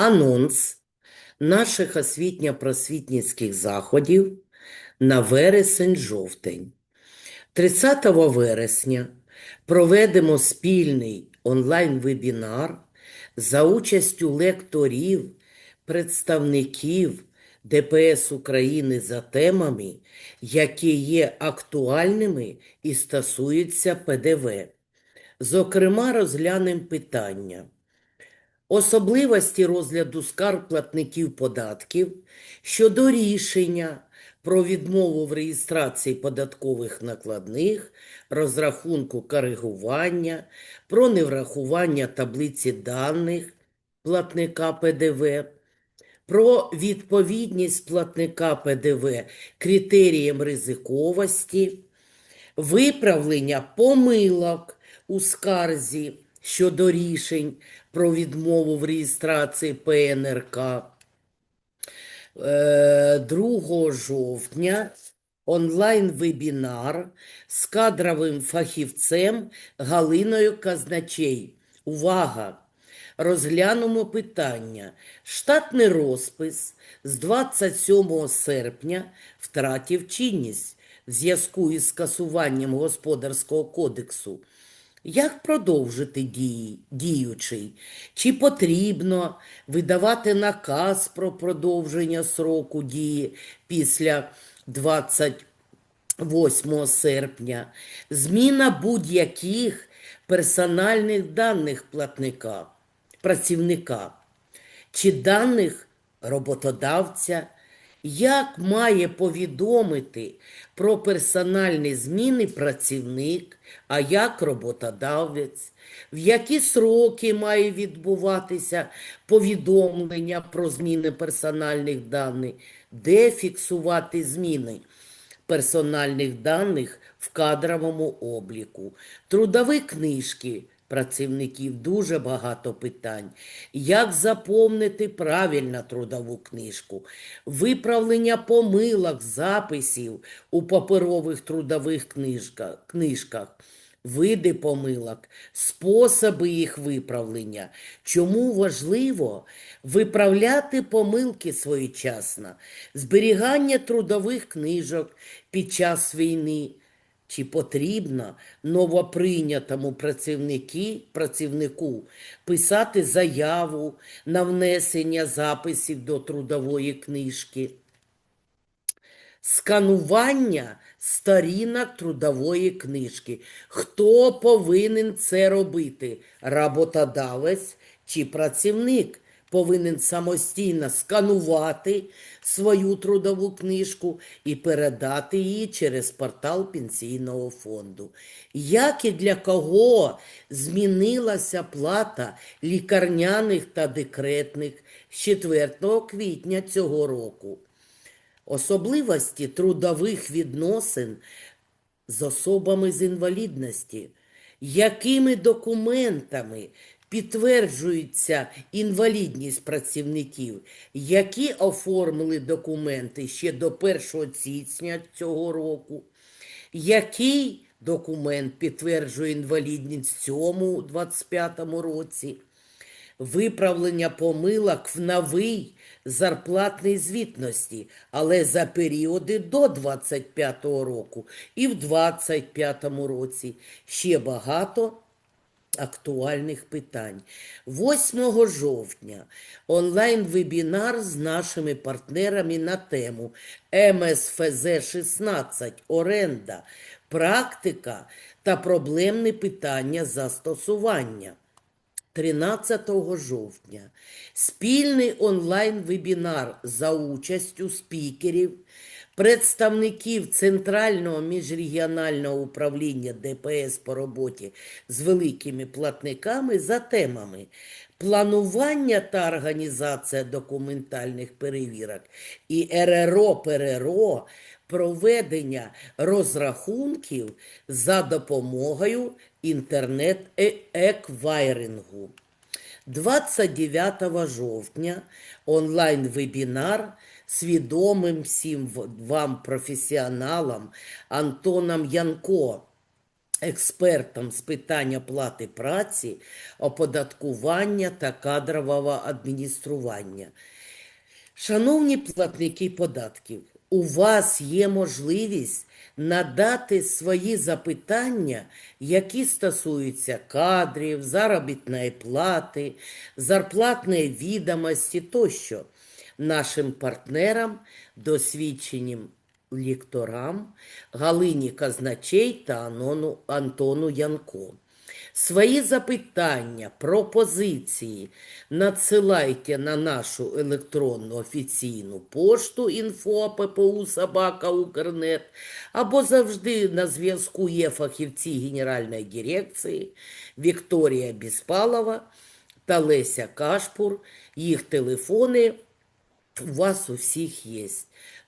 анонс наших освітньо-просвітницьких заходів на вересень-жовтень. 30 вересня проведемо спільний онлайн-вебінар за участю лекторів, представників ДПС України за темами, які є актуальними і стосуються ПДВ. Зокрема, розглянемо питання особливості розгляду скарг платників податків щодо рішення про відмову в реєстрації податкових накладних, розрахунку коригування, про неврахування таблиці даних платника ПДВ, про відповідність платника ПДВ критеріям ризиковості, виправлення помилок у скарзі щодо рішень про відмову в реєстрації ПНРК. Е, 2 жовтня онлайн-вебінар з кадровим фахівцем Галиною Казначей. Увага! Розглянемо питання. Штатний розпис з 27 серпня втратив чинність в зв'язку із скасуванням Господарського кодексу. Як продовжити дії, діючий? Чи потрібно видавати наказ про продовження сроку дії після 28 серпня? Зміна будь-яких персональних даних платника, працівника чи даних роботодавця? Як має повідомити про персональні зміни працівник, а як роботодавець? В які сроки має відбуватися повідомлення про зміни персональних даних? Де фіксувати зміни персональних даних в кадровому обліку? Трудові книжки працівників дуже багато питань. Як заповнити правильно трудову книжку, виправлення помилок, записів у паперових трудових книжках. Види помилок, способи їх виправлення. Чому важливо виправляти помилки своєчасно, зберігання трудових книжок під час війни, чи потрібно новоприйнятому працівники, працівнику писати заяву на внесення записів до трудової книжки? Сканування сторінок трудової книжки. Хто повинен це робити? Роботодавець чи працівник? Повинен самостійно сканувати свою трудову книжку і передати її через портал пенсійного фонду. Як і для кого змінилася плата лікарняних та декретних з 4 квітня цього року? Особливості трудових відносин з особами з інвалідності, якими документами підтверджується інвалідність працівників, які оформили документи ще до 1 січня цього року, який документ підтверджує інвалідність в цьому 25 році, виправлення помилок в новий зарплатній звітності, але за періоди до 25 року і в 25 році. Ще багато актуальних питань. 8 жовтня онлайн-вебінар з нашими партнерами на тему МСФЗ 16 оренда, практика та проблемні питання застосування. 13 жовтня спільний онлайн-вебінар за участю спікерів представників Центрального міжрегіонального управління ДПС по роботі з великими платниками за темами планування та організація документальних перевірок і РРО ПРРО проведення розрахунків за допомогою інтернет-еквайрингу. 29 жовтня онлайн-вебінар свідомим всім вам професіоналам Антоном Янко експертом з питань оплати праці, оподаткування та кадрового адміністрування. Шановні платники податків, у вас є можливість надати свої запитання, які стосуються кадрів, заробітної плати, зарплатної відомості тощо нашим партнерам, досвідченим лекторам Галині Казначей та Антону Янко. Свої запитання, пропозиції надсилайте на нашу електронну офіційну пошту info.ppu або завжди на зв'язку є фахівці Генеральної дирекції Вікторія Біспалова та Леся Кашпур. Їх телефони у вас у всіх є.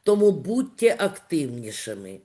Тому будьте активнішими.